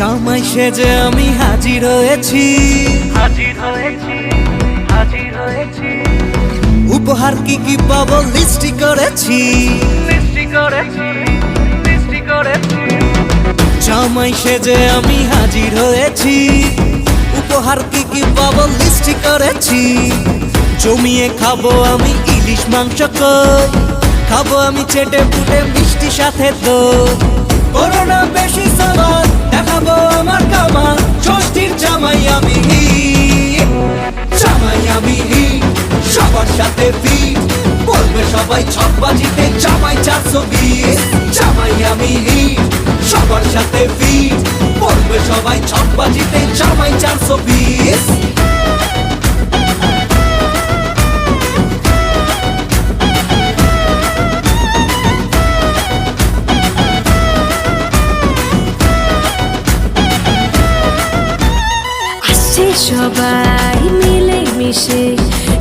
জামাই সেজে আমি হাজির হয়েছি। হাজির হয়েছি হাজির হয়েছি। উপহার কি কি পাবো লিস্টি করেছি। জামাই সেজে আমি হাজির হয়েছি। উপহার কি কি পাবো লিস্টি করেছি। জমিয়ে খাব আমি ইলিশ মাংস খাব আমি চেটে পুটে মিষ্টি সাথে তো করোনা বেশি সবাই ছক বাজিতে জামাই চারশো বিশ জামাই আমি সবার সাথে ফিট বলবে সবাই ছক বাজিতে জামাই চারশো বিশ সবাই মিলে মিশে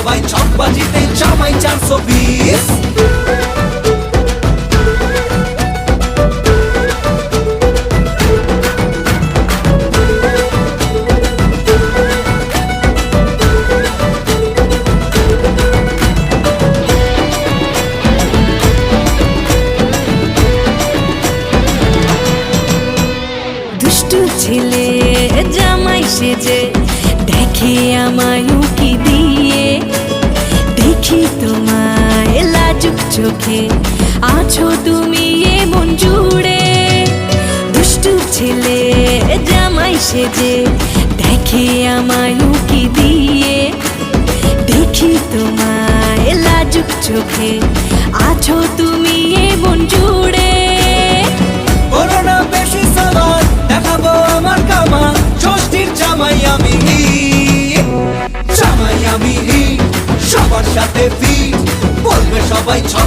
সবাই ছক বাজিতে জামাই চারশো বিশ। ছেলে জামাই সেজে দেখে আমায় চোখে। আছো তুমি এমন জুড়ে। দুষ্টু ছেলে, জামাই সেজে। দেখে আমায় উকি দিয়ে। দেখি তোমায় লাজুক চোখে। আছো তুমি এমন জুড়ে। সবার সাথে বলবে সবাই বাজি